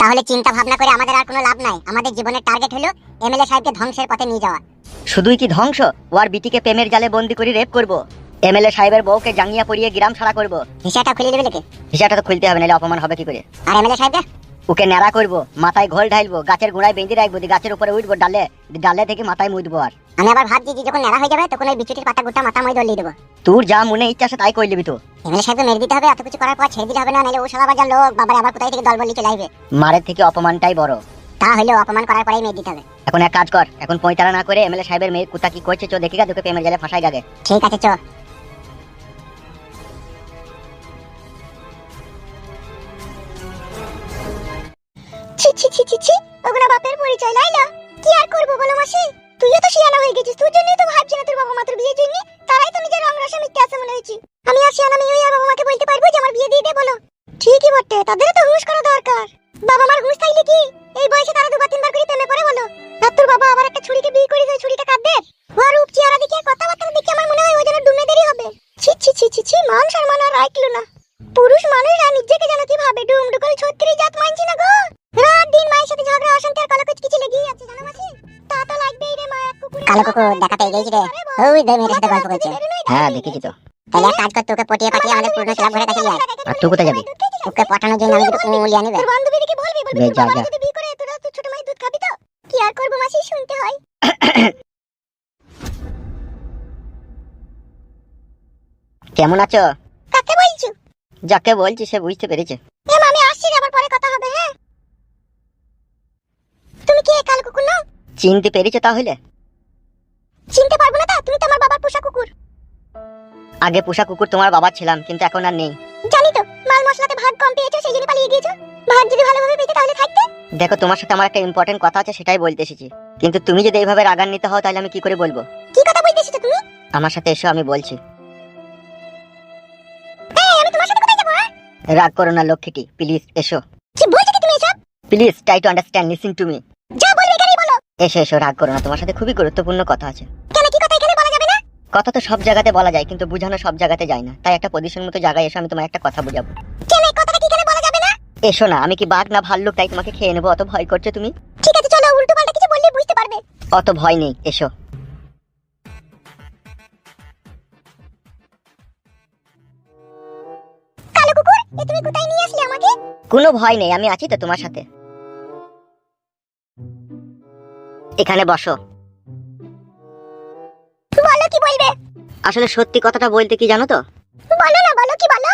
তাহলে চিন্তা ভাবনা করে আমাদের আর কোনো লাভ নাই। আমাদের জীবনের টার্গেট হলো এমএলএ সাহেবকে ধ্বংসের পথে নিয়ে যাওয়া। শুধুই কি ধ্বংস? ওয়ার বিটিকে প্রেমের জালে বন্দি করে রেপ করব। এমএলএ সাহেবের বউকে জাঙ্গিয়া পরিয়ে গ্রাম ছাড়া করব। হিসাবটা খুলে দেবে লেকে হিসাবটা তো খুলতে হবে নাহলে অপমান হবে কি করে? আর এমএলএ সাহেবকে? ওকে ন্যাড়া করব মাথায় ঘোল ঢাইলবো গাছের গোড়ায় বেঁধে রাখব গাছের উপরে উঠবো ডালে ডালে থেকে মাথায় মুদবো আর আমি আবার ভাবছি যে যখন নেড়া হয়ে যাবে তখন ওই বিচুটির পাতা গোটা মাথা মই দলিয়ে দেবো। তোর যা মনে ইচ্ছা আছে তাই কই লিবি তো এমএলএ সাহেবকে মেরে দিতে হবে এত কিছু করার পর ছেড়ে দিতে হবে না নাহলে ও সালা বাজার লোক বাবার আবার কোথায় থেকে দল বলি চলে আসবে মারের থেকে অপমানটাই বড়। তা হলেও অপমান করার পরেই মেরে দিতে হবে। এখন এক কাজ কর এখন পঁয়তারা না করে এমএলএ সাহেবের মেয়ে কুতা কি করছে চো দেখে গা তোকে প্রেমের জালে ফাঁসাই গাগে ঠিক আছে চ। ছি ছি ছি ছি ছি। ওগুলো বাপের পরিচয়, লাইলা। কি আর করব বলো মাসি? তুইও তো শিয়ানা হয়ে গেছিস, তোর জন্যই তো ভাবছি না তোর বাবা মা তোর বিয়ের জন্য। তারাই তো নিজের রং রসে মিথ্যে আছে মনে হয়েছি। আমি আর শিয়ানা মেয়ে আর বাবা মাকে বলতে পারব যে আমার বিয়ে দিয়ে দে বলো। ঠিকই বটে তাদের তো হুঁশ করা দরকার। বাবা মার হুঁশ থাকলে কি? এই বয়সে তারা কালো কুকুর দেখা পেয়ে গেছি রে ওই দই মেয়ের সাথে গল্প করছে। হ্যাঁ দেখেছি তো। তাহলে এক কাজ কর তোকে পটিয়ে পাঠিয়ে আমাদের পুরনো ক্লাব ঘরে কাছে নিয়ে আয়। আর তুই কোথায় যাবি? ওকে পাঠানোর জন্য আমি দুটো কুমুলিয়া নেবে। বান্ধবীদেরকে বলবি বলবি বে, তোর যা, যা। যদি বিয়ে করে তোরা তো ছোট মায়ের দুধ খাবি তো? কি আর করব মাসি শুনতে হয়। কেমন আছো? কাকে বলছো? যাকে বলছি সে বুঝতে পেরেছে। এ মা, আমি আসছি রে, আবার পরে কথা হবে হ্যাঁ? তুমি কে কাল কুকুর না চিনতে পেরেছ তাহলে? আগে পোষা কুকুর তোমার বাবার ছিলাম কিন্তু এখন আর নেই। জানি তো মাল মশলাতে ভাগ কম পেয়েছ সেই জন্য পালিয়ে গিয়েছো। ভাগ যদি ভালোভাবে পেতে তাহলে থাকতে? দেখো তোমার সাথে আমার একটা ইম্পর্টেন্ট কথা আছে সেটাই বলতে এসেছি। কিন্তু তুমি যদি এইভাবে রাগান নিতে হও তাহলে আমি কি করে বলব? কি কথা বলতে এসেছ তুমি? আমার সাথে এসো আমি বলছি। এই আমি তোমার সাথে কোথায় যাব হ্যাঁ? রাগ করো না লক্ষ্মীটি প্লিজ এসো। কি বলছো কি তুমি এসব? Please try to understand listen to me যা বলবে এখানেই বলো। এসো এসো রাগ করো না তোমার সাথে খুবই গুরুত্বপূর্ণ কথা আছে। কথা তো সব জায়গাতে বলা যায় কিন্তু বোঝানো সব জায়গাতে যায় না। তাই একটা পজিশন মতো জায়গায় এসো আমি তোমার একটা কথা বোঝাবো। কেন এই কথাটা কি এখানে বলা যাবে না? এসো না আমি কি বাঘ না ভাল্লুক তাই তোমাকে খেয়ে নেব অত ভয় করছ তুমি? ঠিক আছে চলো উল্টো পাল্টা কিছু বললে বুঝতে পারবে। অত ভয় নেই এসো। কালো কুকুর এ তুমি কোথায় নিয়ে আসলে আমাকে? কোনো ভয় নেই আমি আছি তো তোমার সাথে। এখানে বসো। আসলে সত্যি কথাটা বলতে কি জানো তো? বলো না, বলো কি বলো?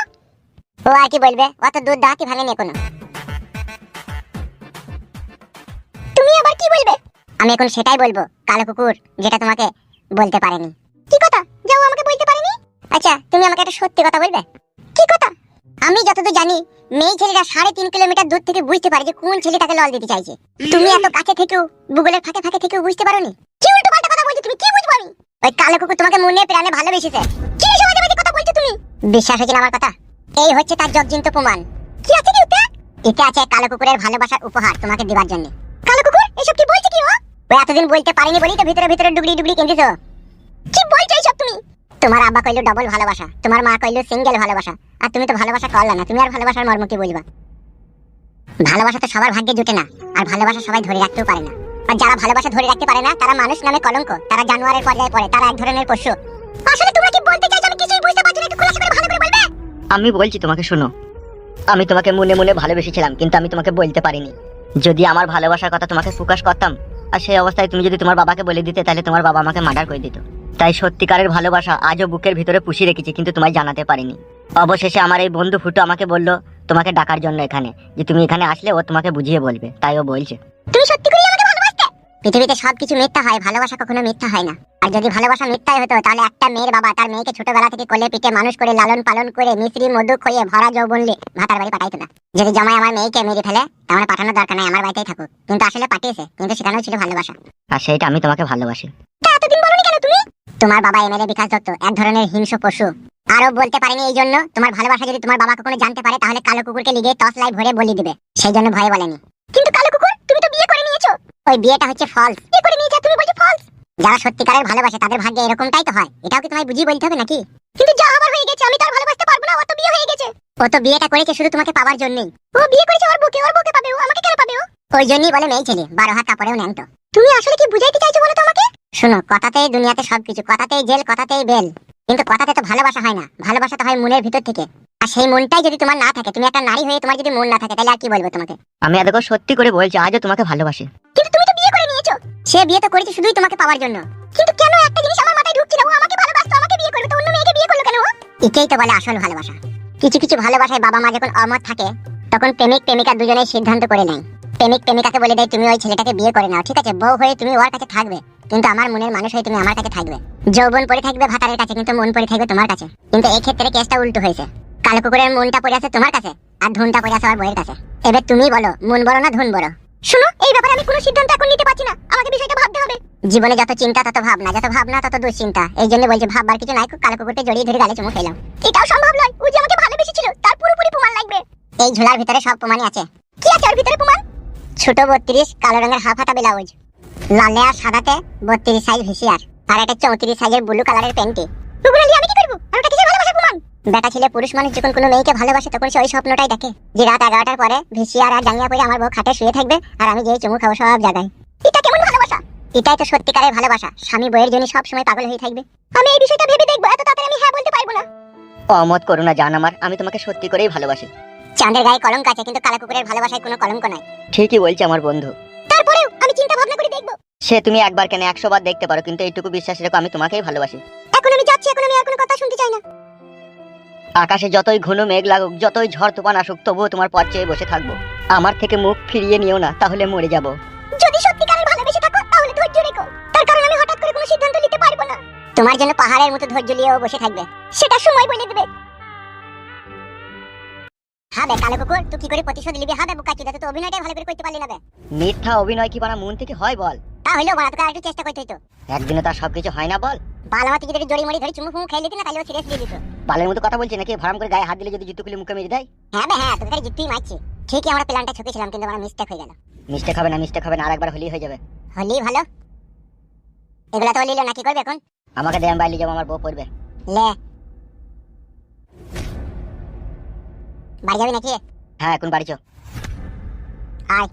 ও আর কি বলবে? অত দুধ দাঁতই ভাঙেনি এখনও। তুমি আবার কি বলবে? আমি এখন সেটাই বলব, কালো কুকুর, যেটা তোমাকে বলতে পারেনি। কি কথা? যাও আমাকে বলতে পারেনি? আচ্ছা তুমি আমাকে একটা সত্যি কথা বলবে? কি কথা? আমি যতদূর জানি, মেয়ে ছেলেরা সাড়ে তিন কিলোমিটার দূর থেকে বুঝতে পারে যে কোন ছেলে তাকে লল দিতে চাইছে। তুমি এত কাছে থেকেও গুগলের ফাঁকে ফাঁকে থেকেও বুঝতে পারোনি? কি উল্টো পাল্টা কথা বলছো তুমি? কি বুঝব আমি? ওই কালো কুকুর তোমাকে মনে প্রাণে ভালোবেসেছে। কি সমাজে বাজে কথা বলছো তুমি? বিশ্বাস হচ্ছে না আমার কথা? এই হচ্ছে তার জগজিন্ত প্রমাণ। কি আছে কি ওতে এতে আছে কালো কুকুরের ভালোবাসার উপহার তোমাকে দিবার জন্য। কালো কুকুর, এসব কি বলছে কি ও? ও এতদিন বলতে পারিনি বলি তো ভিতরে ভিতরে ডুগলি ডুগলি কেঁদেছো। কি বলছো এইসব তুমি? তোমার আব্বা কইলো ডবল ভালোবাসা, তোমার মা কইলো সিঙ্গেল ভালোবাসা, আর তুমি তো ভালোবাসা করলা না, তুমি আর ভালোবাসার মর্ম কি বলবা? ভালোবাসা তো সবার ভাগ্যে জুটে না, আর ভালোবাসা সবাই ধরে রাখতেও পারে না। আর যারা ভালোবাসা ধরে রাখতে পারে না তারা মানুষ নামে কলঙ্ক। তারা জানোয়ারের পর্যায়ে পড়ে তারা এক ধরনের পশু। আসলে তোমরা কি বলতে চাইছো আমি কিছুই বুঝতে পারছি না একটু খোলাসা করে ভালো করে বলবে? আমি বলছি তোমাকে শোনো। আমি তোমাকে মনে মনে ভালোবেসেছিলাম কিন্তু আমি তোমাকে বলতে পারিনি। যদি আমার ভালোবাসার কথা তোমাকে প্রকাশ করতাম আর সেই অবস্থায় তুমি যদি তোমার বাবাকে বলে দিতে তাহলে তোমার বাবা আমাকে মার্ডার করে দিত। তাই সত্যিকারের ভালোবাসা আজও বুকের ভিতরে পুষিয়ে রেখেছি কিন্তু তোমায় জানাতে পারিনি। অবশেষে আমার এই বন্ধু ফুটো আমাকে বলল তোমাকে ডাকার জন্য এখানে। যে তুমি এখানে আসলে ও তোমাকে বুঝিয়ে বলবে। তাই ও বলছে। তুমি সত্যি করে পৃথিবীতে সবকিছু মিথ্যা হয় ভালোবাসা কখনো মিথ্যা হয় না। আর যদি ভালোবাসা মিথ্যাই হতো তাহলে একটা মেয়ের বাবা তার মেয়েকে ছোটবেলা থেকে কোলে পিঠে মানুষ করে লালন পালন করে মিশ্রি মধু খইয়ে ভরা যৌবনলে ভাতার বাড়ি পাঠাইতো না। যদি জমায় আমার মেয়েকে মেরে ফেলে তাহলে পাঠানোর দরকার নাই আমার বাড়িতেই থাকুক। কিন্তু আসলে পাঠিয়েছে কিন্তু সেখানেও ছিল ভালোবাসা। আর সেইটা আমি তোমাকে ভালোবাসি। এতদিন বলনি কেন তুমি? তোমার বাবা এমএলএ বিকাশ দত্ত এক ধরনের হিংস্র পশু। আরও বলতে পারেনি এই জন্য তোমার ভালোবাসা যদি তোমার বাবা কখনো জানতে পারে তাহলে কালো কুকুরকে লিগে টস লাই ভরে বলি দিবে। সেই জন্য ভয় বলেনি। কিন্তু কালো কুকুর তুমি তো বিয়ে করে নিয়েছো ওই বিয়েটা হচ্ছে ফলস বিয়ে করে নিয়েছো তুমি বলছো ফলস যারা সত্যিকারের ভালোবাসে, তাদের ভাগ্যে এরকমটাই তো হয়। এটাও কি তোমায় বুঝিয়ে বলতে হবে নাকি? কিন্তু যা আমার হয়ে গেছে, আমি তো আর ভালোবাসতে পারব না, অত বিয়ে হয়ে গেছে। ও তো বিয়েটা করেছে শুধু তোমাকে পাওয়ার জন্যই। ও বিয়ে করেছে ওর বুকে ওর বুকে পাবে ও, আমাকে কেন পাবে ও? ওই জন্যই বলে মেয়ে ছেলে, বারো হাত কাপড়েও ন্যাংটো। তুমি আসলে কি বুঝাইতে চাইছো বলো তো আমাকে? শোনো কথাতেই দুনিয়াতে সবকিছু, কথাতেই জেল, কথাতেই বেল। কিন্তু কথাতে তো ভালোবাসা হয় না, ভালোবাসা তো হয় মনের ভিতর থেকে। আর সেই মনটাই যদি তোমার না থাকে, তুমি একটা নারী হয়ে তোমার যদি মন না থাকে, তাহলে আর কি বলব তোমাকে? আমি এতক্ষণ সত্যি করে বলছি, আজও তোমাকে ভালোবাসি। সে বিয়ে তো করেছে শুধুই তোমাকে পাওয়ার জন্য। কিন্তু কেন একটা জিনিস আমার মাথায় ঢুকছে না? ও আমাকে ভালোবাসতো, আমাকে বিয়ে করবে, তো অন্য মেয়েকে বিয়ে করল কেন ও? এটাই তো বলে আসল ভালোবাসা। কিছু কিছু ভালোবাসায় বাবা মা যখন অমত থাকে, তখন প্রেমিক, প্রেমিকা দুজনেই সিদ্ধান্ত করে নেয়। প্রেমিক, প্রেমিকাকে বলে দেয়, তুমি ওই ছেলেটাকে বিয়ে করে নাও, ঠিক আছে? বউ হয়ে তুমি ওর কাছে থাকবে, কিন্তু আমার মনের মানুষ হয়ে তুমি আমার কাছে থাকবে। যৌবন পড়ে থাকবে ভাতারের কাছে, কিন্তু মন পড়ে থাকবে তোমার কাছে। কিন্তু এই ক্ষেত্রে কেসটা উল্টো হয়েছে। কালো কুকুরের মনটা পড়ে আছে তোমার কাছে, আর ধুনটা পড়ে আছে আমার বইয়ের কাছে। এবার তুমি বলো, মন বড় না ধুন বড়? শুনো এই ব্যাপারে আমি কোনো সিদ্ধান্ত এখন নিতে পারছি না। আমাকে বিষয়টা ভাবতে হবে। জীবনে যত চিন্তা তত ভাবনা যত ভাবনা তত দুশ্চিন্তা। এই জন্য বলছি ভাববার কিছু নাই কালো কুকুরকে জড়িয়ে ধরে গালে চুমু খেলাম। এটাও সম্ভব নয়। ও যে আমাকে ভালোবেসেছিল তার পুরোপুরি প্রমাণ লাগবে। এই ঝোলার ভিতরে সব প্রমাণই আছে। কি আছে ওর ভিতরে প্রমাণ? ছোট বত্রিশ কালো রঙের হাফ হাতা ব্লাউজ। লালে আর সাদাতে বত্রিশ সাইজ ভিসিয়ার আর একটা চৌত্রিশ সাইজের ব্লু কালারের প্যান্টি। আমি কি করব আর ওটা কিসের ভালোবাসা প্রমাণ বেটা ছেলে পুরুষ মানুষ যখন কোনো মেয়েকে ভালোবাসে তখন সে ওই স্বপ্নটাই দেখে যে রাত এগারোটার পরে ভিসিয়ার আর জাঙ্গিয়া পরে আমার বউ খাটে শুয়ে থাকবে আর আমি যেই চুমু খাব সব জায়গায় এটা কেমন ভালোবাসা? এটাই তো সত্যিকারের ভালোবাসা। স্বামী বইয়ের জন্য সব সময় পাগল হয়ে থাকবে। আমি এই বিষয়টা ভেবে দেখব এত তাড়াতাড়ি আমি হ্যাঁ বলতে পারব না। অমত করো না জান আমার আমি তোমাকে সত্যি করেই ভালোবাসি। চাঁদের গায়ে কলঙ্ক আছে কিন্তু কালা কুকুরের ভালোবাসায় কোনো কলঙ্ক নাই। ঠিকই বলছে আমার বন্ধু। তারপরেও আমি চিন্তা ভাবনা করে দেখব। সে তুমি একবার কেন একশো বার দেখতে পারো কিন্তু এইটুকু বিশ্বাস রেখো আমি তোমাকেই ভালোবাসি। এখন আমি যাচ্ছি এখন আমি আর কোনো কথা শুনতে চাই না। আকাশে যতই ঘন মেঘ লাগুক যতই ঝড় তুফান আসুক তবুও তোমার পথ চেয়ে বসে থাকব। আমার থেকে মুখ ফিরিয়ে নিও না তাহলে মরে যাব। যদি সত্যিকারের ভালোবেসে থাকো তাহলে ধৈর্য রেখো। তার কারণ আমি হঠাৎ করে কোনো সিদ্ধান্ত নিতে পারব না। তোমার জন্য পাহাড়ের মতো ধৈর্য নিয়েও বসে থাকবে। সেটা সময় বলে দেবে। হবে কালো কুকুর তুই কি করে প্রতিশোধ নিবি? হবে বুকা চিদা তো অভিনয়টাই ভালো করে করতে পারলি না বে। মিথ্যা অভিনয় কি বানা মন থেকে হয় বল? তা হইলেও বাড়া তোকে একটু চেষ্টা করতে হইতো। একদিনে তার সবকিছু হয় না বল। বালামাতি যদি জড়ি মড়ি ধরে চুমু ফুমু খাইলি না তাহলে সিরিয়াস দিয়ে দিত। বালের মতো কথা বলছি নাকি? ভাড়াম করে গায়ে হাত দিলে যদি জুতো খুলে মুখে মেরে দেয়? হ্যাঁ বে হ্যাঁ তোকে খালি জিততেই মারছি। ঠিকই আমরা প্ল্যানটা ছকেছিলাম কিন্তু আমার মিস্টেক হয়ে গেল। মিস্টেক হবে না মিস্টেক হবে না আরেকবার হলেই হয়ে যাবে। হলি ভালো। এগুলা তো লিলো না কি করবে এখন? আমাকে দেয়াম বাইলে যাব আমার বউ পড়বে। লে। বাড়ি যাবি নাকি? হ্যাঁ এখন বাড়ি চো আয়।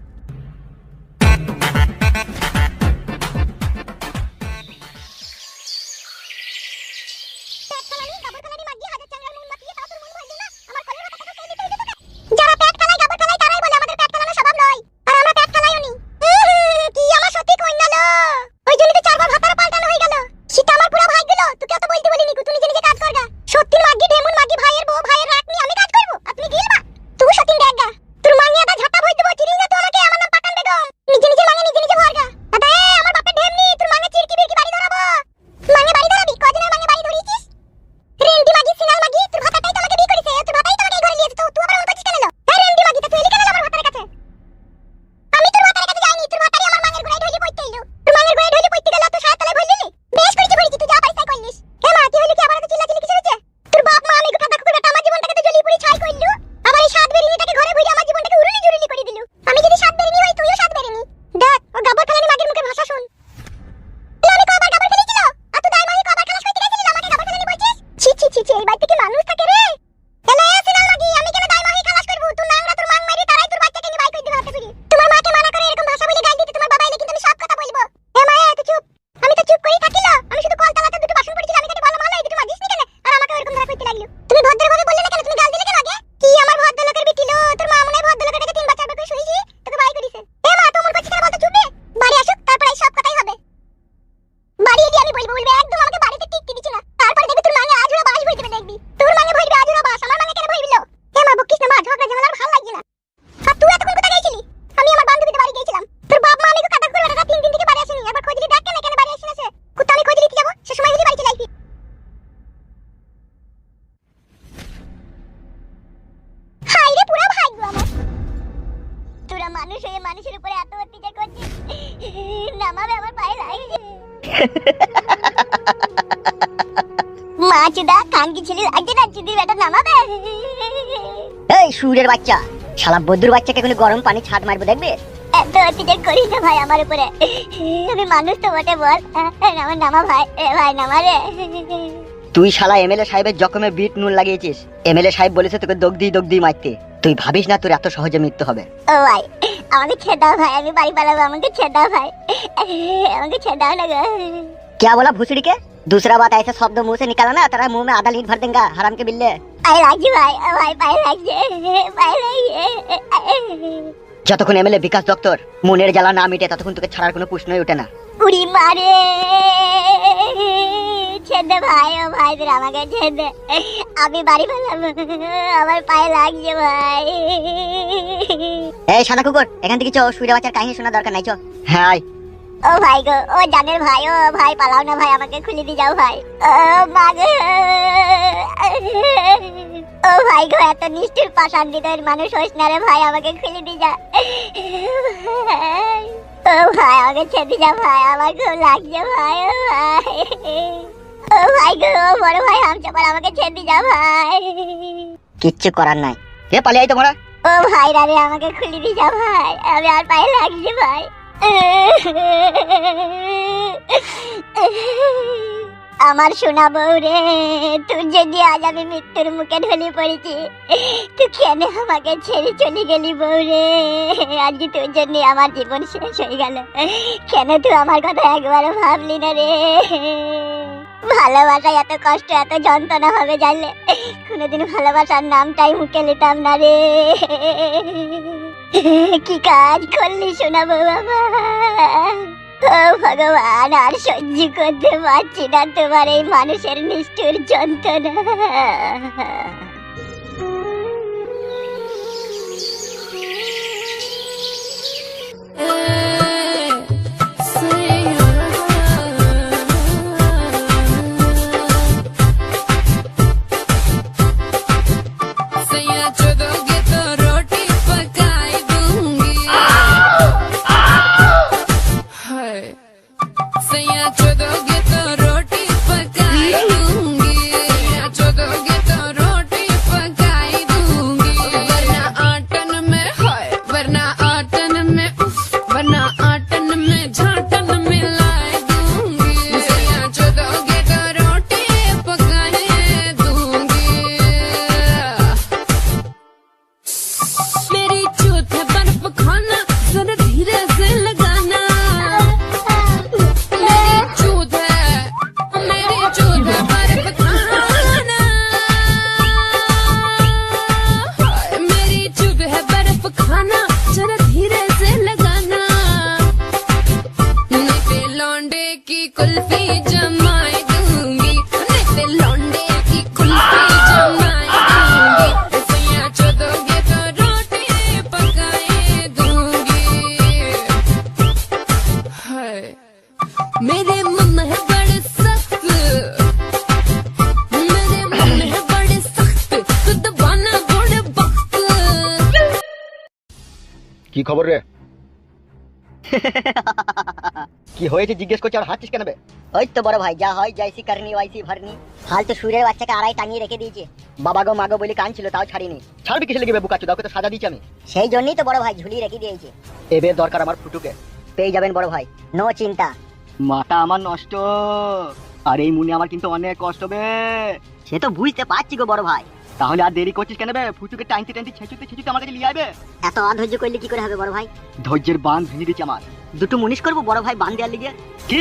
মাছদা কানকি ছেলে লাগছে না সুরের বাচ্চা শালা বাচ্চাকে গরম পানি ছাদ মারবো দেখবে? এত অত্যাচার করিস না ভাই আমার উপরে। আমি মানুষ তো বটে বল। আমার নামা ভাই ভাই নামা রে। তুই শালা এমএলএ সাহেবের জখমে বিট নুন লাগিয়েছিস। এমএলএ সাহেব বলেছে তোকে দগদি দগদি মারতে। তুই ভাবিস না তোর এত সহজে মৃত্যু হবে। ও ভাই আমাকে ছেড়ে ভাই আমি বাড়ি পালাবো আমাকে ছেড়ে ভাই। আমাকে ছেড়ে না কে বলা ভুসড়িকে? दूसरा बात ऐसे शब्द मुंह से निकाला ना तेरा मुंह में आधा लीट भर देंगे हराम के बिल्ले পায়ে লাগছে ভাই ও ভাই পায়ে লাগছে পায়ে লাগছে যতক্ষণ এমএলএ বিকাশ দত্তর মনের জ্বালা না মিটে ততক্ষণ তোকে ছাড়ার কোনো প্রশ্নই ওঠে না উড়ি মারে ছেদে ভাই ও ভাই তোর আমাকে ছেদে আমি বাড়ি পেলাম আমার পায়ে লাগছে ভাই এই সাদা কুকুর এখান থেকে চো সুইরা বাচ্চার কাহিনী শোনা দরকার নাই চো হ্যাঁ আয়। ও ভাই গো ও জানের ভাই ও ভাই পালাও না ভাই আমাকে খুলে দিয়ে যাও ভাই। ও মা ও ভাই গো এত নিষ্ঠুর পাষাণ হৃদয়ের মানুষ হোস না রে ভাই আমাকে খুলে দিয়ে যা। ও ভাই আমাকে ছেড়ে যা ভাই আমার খুব লাগছে ভাই ও ভাই। ও ভাই গো বড় ভাই হামচাপার আমাকে ছেড়ে দিয়ে যা ভাই। কিচ্ছু করার নাই। কে পালিয়ে আই তোমরা? ও ভাই রে আমাকে খুলে দিয়ে যা ভাই আমি আর পায়ে লাগছে ভাই। আমার সোনা বউ রে, তুই যদি আজ আমি মৃত্যুর মুখে ঢলে পড়েছি, তুই কেন আমাকে ছেড়ে চলে গেলি বউ রে? আজকে তোর জন্য আমার জীবন শেষ হয়ে গেল, কেন তুই আমার কথা একবারও ভাবলি না রে? ভালোবাসা এত কষ্ট, এত যন্ত্রণা হবে জানলে, কোনোদিন ভালোবাসার নামটাই মুখে নিতাম না রে। কি কাজ করলি শোনাবো বাবা? ভগবান, আর সহ্য করতে পারছি না তোমার এই মানুষের নিষ্ঠুর যন্ত্রণা। কি খবর রে? কি হয়েছে জিজ্ঞেস করছি আর হাঁচিস কেন বে? ওই তো বড় ভাই যা হয় যাইসি করনি ওয়াইসি ভরনি তো সুরের বাচ্চাকে আড়াই টাঙিয়ে রেখে দিয়েছে। বাবা গো মাগো বলে কান ছিল তাও ছাড়িনি। ছাড়বি কিসে লেগে বুকাচ্ছ দাওকে তো সাজা দিচ্ছি আমি। সেই জন্যই তো বড় ভাই ঝুলিয়ে রেখে দিয়েছে। এবে দরকার আমার ফুটুকে। পেয়ে যাবেন বড় ভাই নো চিন্তা। মাথা আমার নষ্ট। আর এই মুনে আমার কিন্তু অনেক কষ্ট বে। সে তো বুঝতে পারছি গো বড় ভাই। তাহলে আর দেরি করছিস কেন বে? ফুচুকে টাইনতে টাইনতে ছেঁচুতে ছেঁচুতে আমার কাছে লিয়ে আইবে এত অধৈর্য করলে কি করে হবে বড় ভাই? ধৈর্যের বাঁধ ভেঙে দিচ্ছে আমার। দুটো মুনিশ করব বড় ভাই বান দেওয়ার লিগে। কি?